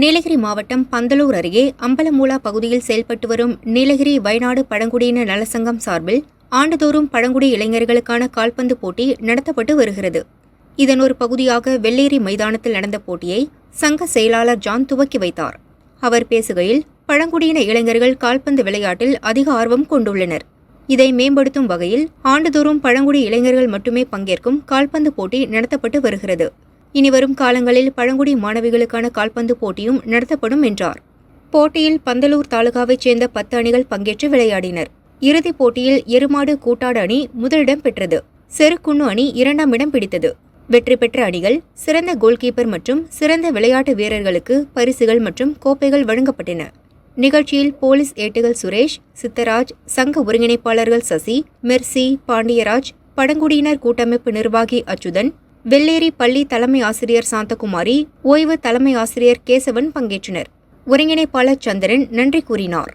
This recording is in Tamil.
நீலகிரி மாவட்டம் பந்தலூர் அருகே அம்பலமூலா பகுதியில் செயல்பட்டு வரும் நீலகிரி வயநாடு பழங்குடியின நலசங்கம் சார்பில் ஆண்டுதோறும் பழங்குடி இளைஞர்களுக்கான கால்பந்து போட்டி நடத்தப்பட்டு வருகிறது. இதன் ஒரு பகுதியாக வெள்ளேரி மைதானத்தில் நடந்த போட்டியை சங்க செயலாளர் ஜான் துவக்கி வைத்தார். அவர் பேசுகையில் பழங்குடியின இளைஞர்கள் கால்பந்து விளையாட்டில் அதிக ஆர்வம் கொண்டுள்ளனர். இதை மேம்படுத்தும் வகையில் ஆண்டுதோறும் பழங்குடி இளைஞர்கள் மட்டுமே பங்கேற்கும் கால்பந்து போட்டி நடத்தப்பட்டு வருகிறது. இனி வரும் காலங்களில் பழங்குடி மாணவிகளுக்கான கால்பந்து போட்டியும் நடத்தப்படும் என்றார். போட்டியில் பந்தலூர் தாலுகாவைச் சேர்ந்த பத்து அணிகள் பங்கேற்று விளையாடினர். இறுதிப் போட்டியில் எருமாடு கூட்டாடு அணி முதலிடம் பெற்றது. செருக்குன்னு அணி இரண்டாம் இடம் பிடித்தது. வெற்றி பெற்ற அணிகள் சிறந்த கோல்கீப்பர் மற்றும் சிறந்த விளையாட்டு வீரர்களுக்கு பரிசுகள் மற்றும் கோப்பைகள் வழங்கப்பட்டன. நிகழ்ச்சியில் போலீஸ் ஏட்டுகள் சுரேஷ் சித்தராஜ் சங்க ஒருங்கிணைப்பாளர்கள் சசி மெர்சி பாண்டியராஜ் பழங்குடியினர் கூட்டமைப்பு நிர்வாகி அச்சுதன் வெள்ளேரி பள்ளி தலைமை ஆசிரியர் சாந்தகுமாரி ஓய்வு தலைமை ஆசிரியர் கேசவன் பங்கேற்றனர். ஒருங்கிணைப்பாளர் சந்திரன் நன்றி கூறினார்.